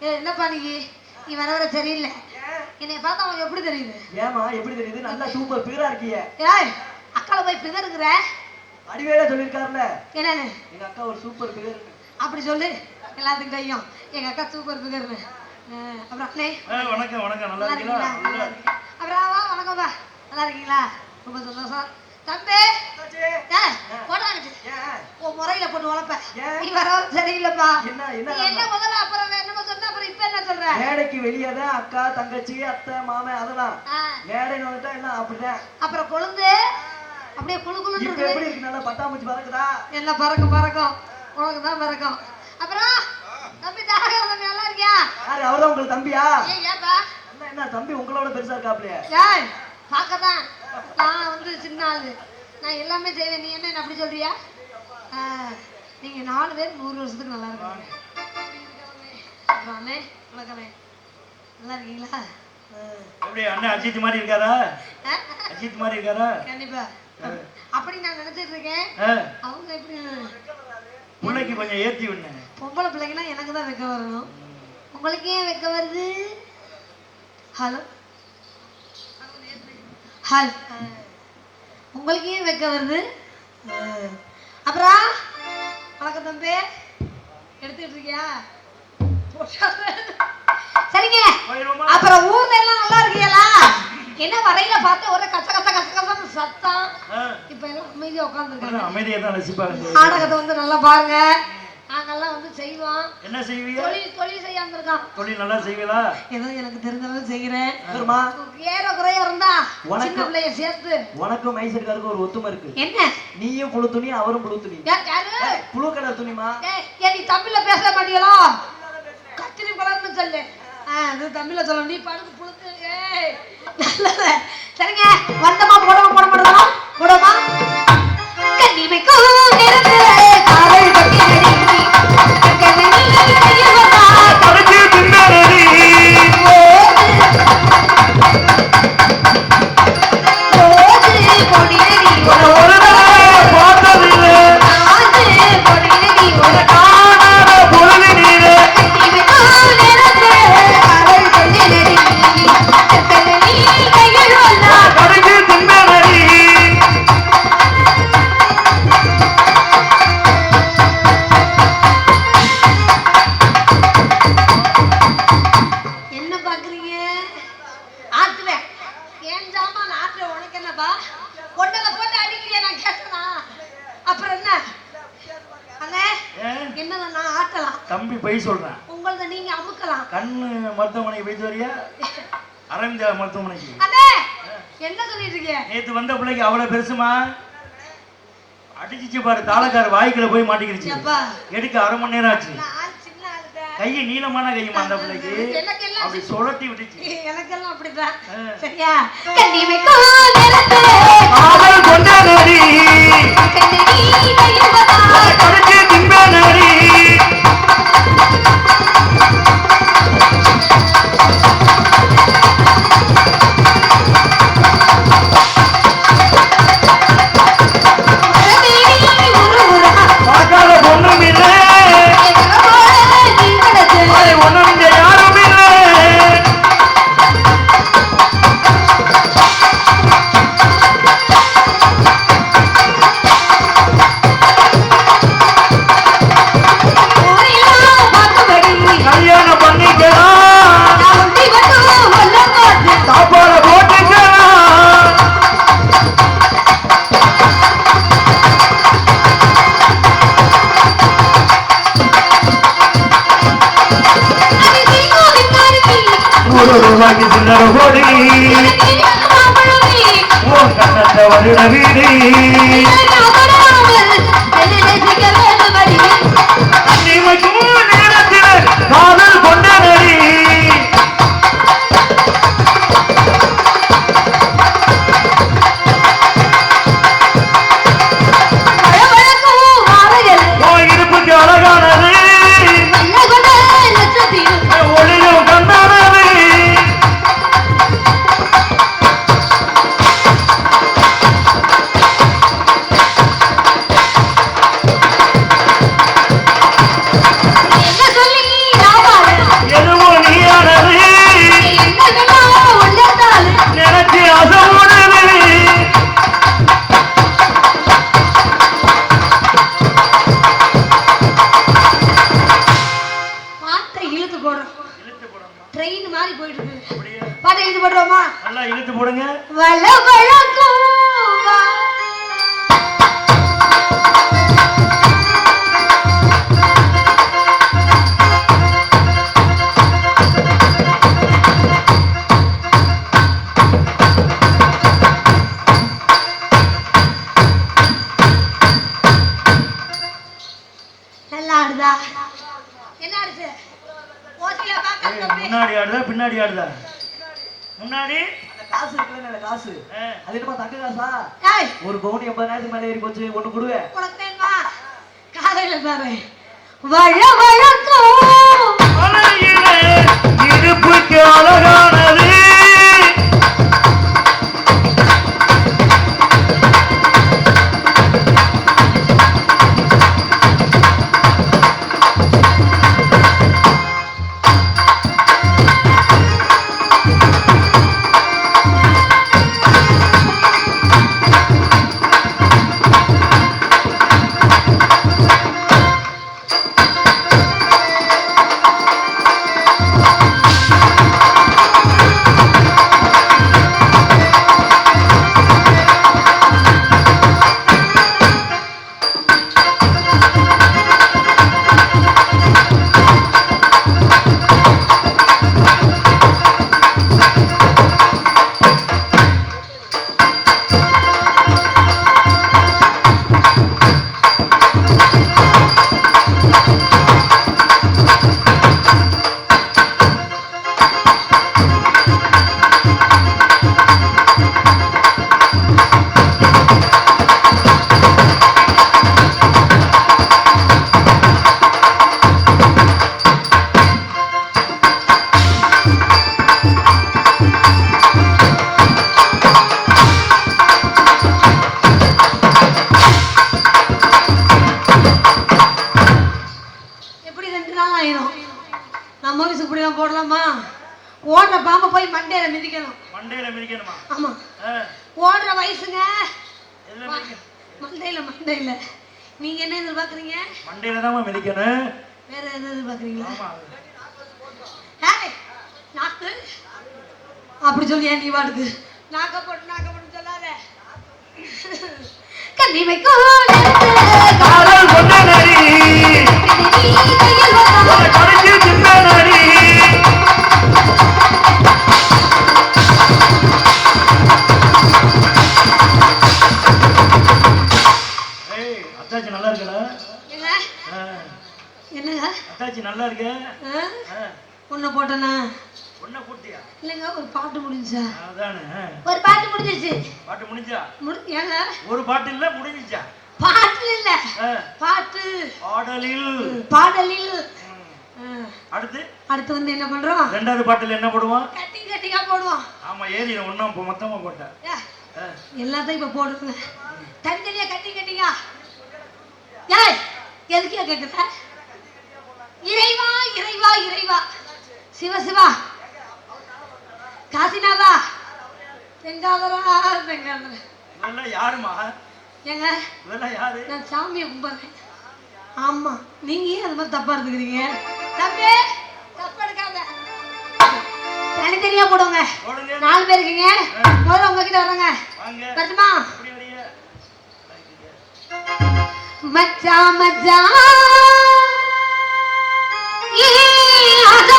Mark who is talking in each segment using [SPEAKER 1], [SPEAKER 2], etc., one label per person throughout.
[SPEAKER 1] ஏய், என்னப்பா நீ? நீ வர வர சரியில்லை என்னை பார்த்தா உனக்கு எப்படி தெரியுது?
[SPEAKER 2] ஏமா எப்படி தெரியுது? நல்லா சூப்பர் பிகரா இருக்கிய.
[SPEAKER 1] ஏய் அக்கால போய் பிதறுகிற
[SPEAKER 2] அடிவேல சொல்லிருக்காருல
[SPEAKER 1] என்னன்னு?
[SPEAKER 2] எங்க அக்கா ஒரு சூப்பர் பிகர்
[SPEAKER 1] அப்படி சொல்லு. எல்லாத்துக்கும் தெரியும். எங்க அக்கா சூப்பர் பிகர்னு அப்புறம் அண்ணே?
[SPEAKER 3] வணக்கம் வணக்கம். நல்லா இருக்கீங்களா?
[SPEAKER 1] இருக்கீங்க. அப்புறம் வா வணக்கம்ப்பா. நல்லா இருக்கீங்களா? ரொம்ப சந்தோஷம். தம்பி. உன் முறையில போட்டு வளர்ப்ப? நீ வர சரியில்லைப்பா.
[SPEAKER 2] என்ன
[SPEAKER 1] முதல்ல அப்புறம் என்னமோ சொன்ன அப்புறம் இப்ப என்ன சொல்ற?
[SPEAKER 2] மேடைக்கு வெளியே தான் அக்கா தங்கச்சி அத்தை மாமன் அதெல்லாம். மேடைன்னு வந்துட்டா எல்லாம் அப்படிதான்.
[SPEAKER 1] அப்புறம் கொழுந்து? அப்படியே குழு குழுன்னு
[SPEAKER 2] இப்ப எப்படி இருக்கு? நல்லா பட்டாம்பூச்சி பறக்குதா?
[SPEAKER 1] எல்லாம் பறக்கும் பறக்கும். உனக்கு தான் பறக்கும். அப்புறம்? தம்பி தாகம் தம்பி நல்லா இருக்கியா?
[SPEAKER 2] யாரு? அவர்தான் உங்களுக்கு தம்பியா?
[SPEAKER 1] ஏப்பா
[SPEAKER 2] என்ன என்ன தம்பி உங்களோட பெருசா இருக்காப்லையே?
[SPEAKER 1] ஏய் பார்க்கதான் நான் வந்து சின்ன ஆளு. நான் எல்லாமே செய்வேன். நீ என்ன என்ன அப்படி சொல்றியா? ஆ, நீங்க நாலு பேர் நூறு வருஷத்துக்கு நல்லா அப்புறம் அண்ணே நல்லா இருக்கீங்களா.
[SPEAKER 3] எப்படி அண்ணன் அஜித் மாதிரி இருக்காரா? அஜித் மாதிரி இருக்காரா?
[SPEAKER 1] கண்டிப்பா. அப்படி நான் நினைச்சிட்டு இருக்கேன். அவங்க எப்படி
[SPEAKER 3] பிள்ளைக்கு கொஞ்சம் ஏத்தி விடுங்க.
[SPEAKER 1] பொம்பளை பிள்ளைங்கன்னா எனக்கு தான் வெக்க வரணும். உங்களுக்கு ஏன் வெக்க வருது? ஹலோ? ஹல். உங்களுக்கு ஏன் வெக்க வருது. அப்புறம் வணக்கம் தம்பி. எடுத்துக்கிட்டு இருக்கியா? சரிங்க. அப்புறம் ஊர்ல எல்லாம் நல்லா இருக்கீங்களா என்ன வரையில பார்த்து ஒரு கச்ச கச்ச கச்ச கச்சன்னு சத்தம். இப்ப எல்லாம் அமைதியா உட்காந்துருக்காங்க
[SPEAKER 3] அமைதியா தான்
[SPEAKER 1] நாடகத்தை வந்து நல்லா பாருங்க. செய்வோம்
[SPEAKER 3] என்ன செய்வீங்க?
[SPEAKER 1] தொழில் தொழில் இருக்கோம்
[SPEAKER 3] தொழில் நல்லா செய்வீங்களா
[SPEAKER 1] ஏதோ எனக்கு தெரிஞ்ச அளவு செய்கிறேன்
[SPEAKER 2] சரிம்மா
[SPEAKER 1] ஏற குறைய இருந்தா
[SPEAKER 2] உனக்கு-
[SPEAKER 1] பிள்ளைய சேர்த்து.
[SPEAKER 2] உனக்கும் மைசூர்காருக்கு ஒரு ஒத்துமை இருக்கு.
[SPEAKER 1] என்ன?
[SPEAKER 2] நீயும் புழு துணி அவரும் புழு துணி புழு கலர் துணிமா
[SPEAKER 1] ஏய், நீ தமிழ்ல பேச மாட்டீங்களோ கத்திரி பழம்னு சொல்லு. அது தமிழ்ல சொல்ல நீ படுத்து புழுத்து ஏய். நல்லது. சொல்லிட்டு இருக்கீங்க
[SPEAKER 3] நேத்து வந்த பிள்ளைக்கு அவ்வளவு பெருசுமா? அடிச்சிச்சு பாரு தாளக்கார வாய்க்குள்ள போய் மாட்டிக்கிடுச்சு எடுக்க அரை மணி நேரம் ஆச்சு. கையை நீளமான கையுமா அந்த பிள்ளைக்கு? அப்படி சுழட்டி விட்டுச்சு.
[SPEAKER 1] எனக்கெல்லாம் அப்படிதான். சரியா? கண்ணிமைக்கும்
[SPEAKER 3] கண்ணத்தை வீடு. நல்லா
[SPEAKER 1] ஆடுதா? என்ன ஆடுச்சு ஓசில பாக்க
[SPEAKER 3] முன்னாடி ஆடுதா பின்னாடி ஆடுதா? முன்னாடி?
[SPEAKER 2] அந்த காசு இருக்குல்ல காசு. அது என்னமா தங்க காசா?
[SPEAKER 1] ஏய்.
[SPEAKER 2] ஒரு பவுன் எண்பதாயிரத்துக்கு மேல ஏறி போச்சு ஒண்ணு கொடுவேன்
[SPEAKER 1] உனக்கு வேணுமா காலையில பாரு. வழ வழக்கம்.
[SPEAKER 3] அழகானது.
[SPEAKER 1] ஏய், நாக்கு அப்படி சொல்லி ஏன் நீ வாடுக்கு நாக்க போட்டு நாக்க போட்டு சொல்லாத. கண்ணி வைக்கும்
[SPEAKER 3] காதல் கொண்ட நரி. அத்தாச்சி நல்லா இருக்க?
[SPEAKER 1] உன்னை போட்டனா?
[SPEAKER 3] ஒன்ன கூட்டியா
[SPEAKER 1] இல்லைங்க ஒரு பாட்டு முடிஞ்சா
[SPEAKER 3] அதானே.
[SPEAKER 1] ஒரு பாட்டு முடிஞ்சிருச்சு.
[SPEAKER 3] பாட்டு முடிஞ்சா?
[SPEAKER 1] முடி ஏங்க?
[SPEAKER 3] ஒரு பாட்டு இல்ல முடிஞ்சிச்சா?
[SPEAKER 1] பாட்டு இல்ல. பாட்டு.
[SPEAKER 3] பாடலில்.
[SPEAKER 1] பாடலில்.
[SPEAKER 3] அடுத்து?
[SPEAKER 1] அடுத்து வந்து என்ன பண்றோம்?
[SPEAKER 3] ரெண்டாவது பாட்டுல என்ன போடுவோம்?
[SPEAKER 1] கட்டிங் கட்டிங்கா போடுவோம்.
[SPEAKER 3] ஆமா ஏறி ஒன்னும் மொத்தமா போட்டேன்
[SPEAKER 1] எல்லாத்தையும் இப்ப போடுங்க. தனித்தனியா கட்டிங் கட்டிங்க ஏய் எதுக்கியா கேக்குற? இறைவா இறைவா இறைவா. சிவ சிவா. காசிநாதா. செங்காதரா
[SPEAKER 3] இவெல்லாம் யாருமா?
[SPEAKER 1] ஏங்க?
[SPEAKER 3] யாரு?
[SPEAKER 1] நான் சாமியை கும்பிட்றேன். ஆமா. நீங்க ஏன் அது மாதிரி தப்பா எடுத்துக்கிறீங்க? தம்பி தப்பா எடுக்காத. தனித்தனியா போடுங்க. நாலு பேர் இருக்கீங்க. முதல்ல உங்ககிட்ட
[SPEAKER 3] வரீங்க?
[SPEAKER 1] மச்சான் மச்சான் ஏ ஆசை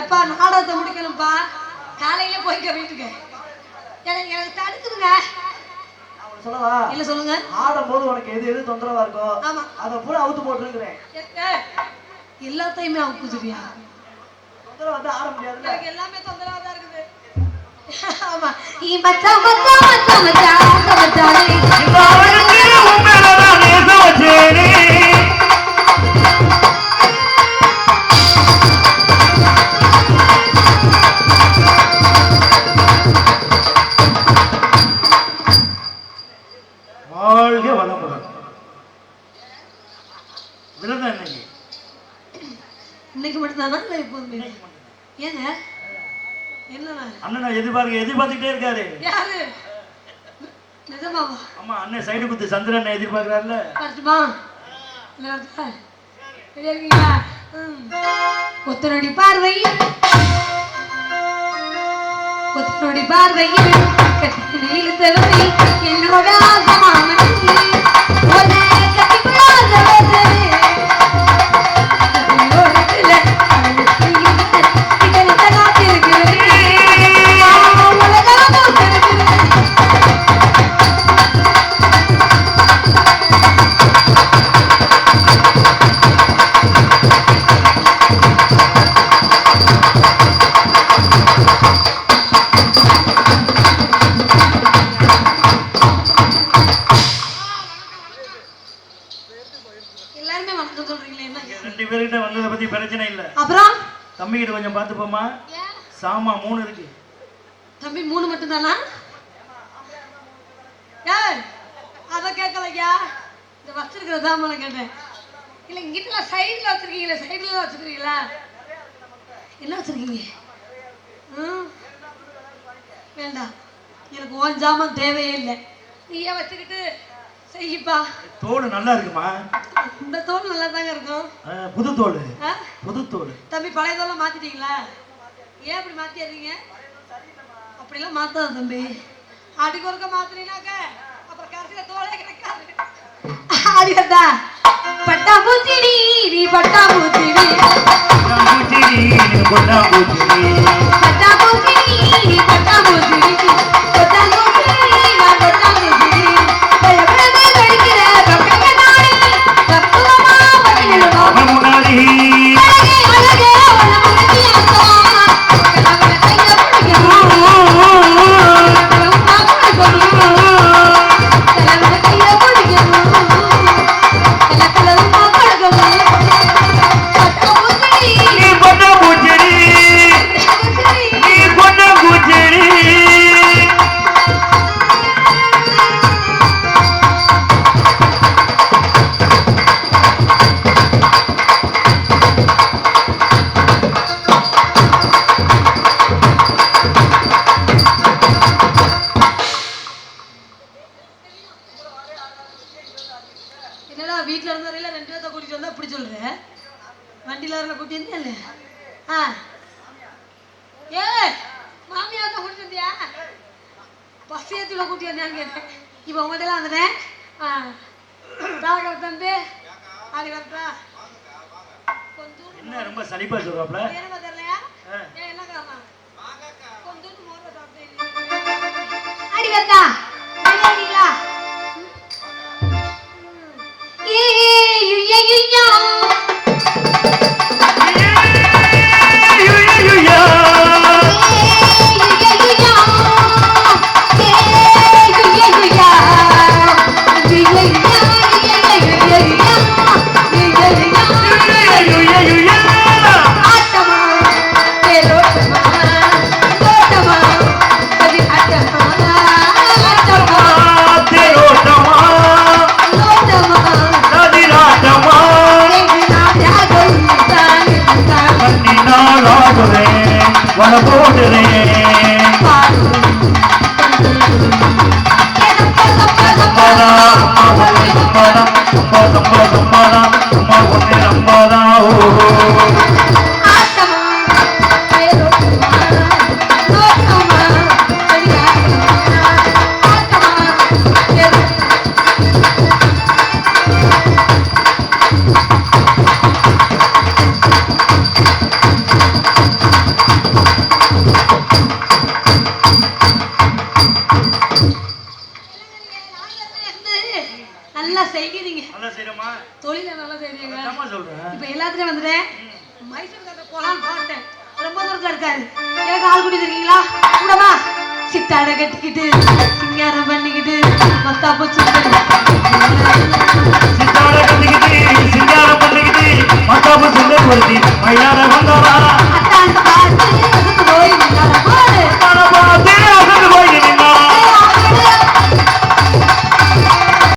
[SPEAKER 1] எப்பா நாடகத்தை முடிக்கணும்ப்பா காலையில போய்க்க வீட்டுக்கு. எனக்கு எனக்கு தடுக்குதுங்க.
[SPEAKER 2] நான் உனக்கு சொல்லவா?
[SPEAKER 1] இல்ல சொல்லுங்க.
[SPEAKER 2] ஆடும்போது உனக்கு எது எது தொந்தரவா இருக்கோ
[SPEAKER 1] ஆமா.
[SPEAKER 2] அதை பூரா அவுத்து போட்டுருக்கிறேன்.
[SPEAKER 1] எல்லாத்தையுமே அவுக்குதுவியா
[SPEAKER 2] தொந்தரவு வந்து ஆட
[SPEAKER 1] எனக்கு எல்லாமே தொந்தரவா தான் இருக்குது. ஆமா. ஈ
[SPEAKER 3] எதிர்பார்க்க எதிர்பார்த்துக்கிட்டே இருக்காரு. ஆமா அண்ணன் சைடு குத்து சந்திரன் எதிர்பார்க்கிறாருல.
[SPEAKER 1] வரட்டுமா இல்லை வரட்டா? ரெடியா இருக்கீங்களா? ம். ஒத்தனடி பார்வை ஒத்தனடி பார்வையில். கட்டி இழுத்தவரை என்னோட ஆசமாமணி
[SPEAKER 3] கொஞ்சம் பார்த்துப்போமா சாமா மூணு இருக்கு.
[SPEAKER 1] தம்பி மூணு மட்டும்தானா? தானா அத கேட்கலையா இந்த வச்சிருக்கிற சாமான கேட்டேன். இல்ல இங்கிட்ட சைடுல வச்சிருக்கீங்களா சைடுல வச்சிருக்கீங்களா என்ன வச்சிருக்கீங்க? வேண்டாம். எனக்கு ஓன் ஜாமான் தேவையே இல்லை. நீயே வச்சுக்கிட்டு செய்யப்பா.
[SPEAKER 3] தோல் நல்லா இருக்குமா?
[SPEAKER 1] இந்த தோல் நல்லா தாங்க இருக்கும்
[SPEAKER 3] புது தோல்? புது தோல்
[SPEAKER 1] தம்பி பழைய தோலை மாத்திட்டீங்களா? ஏன் அப்படி மாத்திடுறீங்க அப்படிலாம் மாத்தாத தம்பி. அடிக்கு ஒருக்க மாத்துறீனாக்க அப்புறம் கடைசியில தோலே கிடைக்காது. அடிக்கட்டா பட்டா பூச்சிடி நீ பட்டா பூச்சிடி.
[SPEAKER 3] பூச்சிடி, பொட்டா பூச்சிடி.
[SPEAKER 1] பட்டா பஸ் ஏத்துல கூட்டி கேட்டேன். இப்போ உங்கள்கிட்ட எல்லாம் வந்துட்டேன். ஆ. தாரக தம்பி ஆடி வரட்டா கொஞ்சம்
[SPEAKER 3] என்ன ரொம்ப சலிப்பா சொல்றாப்ல?
[SPEAKER 1] என்னமா தெரியலையா? என்ன காரணம்? கொஞ்சம் மோர சாப்பிட்டேன் அடி வரட்டா அடிங்களா ஏ யுய்யா யுய்யா
[SPEAKER 3] நல்லா செய்கிறீங்க. நல்லா செய்யறோமா தொழில நல்லா செய்றீங்க. அம்மா சொல்றேன்.
[SPEAKER 1] இப்போ எல்லாத்துலயும் மைசூர் மைசூர்ல போலாம் பார்த்தேன் ரொம்ப தூரம் இருக்காரு. எனக்கு ஆள் கூட்டி இருக்கீங்களா? கூடமா சித்தாட கட்டிக்கிட்டு சிங்காரம் பண்ணிக்கிட்டு மத்தா போச்சு
[SPEAKER 3] சித்தாட கட்டிக்கிட்டு சிங்காரம் பண்ணிக்கிட்டு மத்தா போச்சு ஒருத்தி மயிலாட வந்தவா?
[SPEAKER 1] அத்தான் பார்த்து போய்
[SPEAKER 3] பார்த்து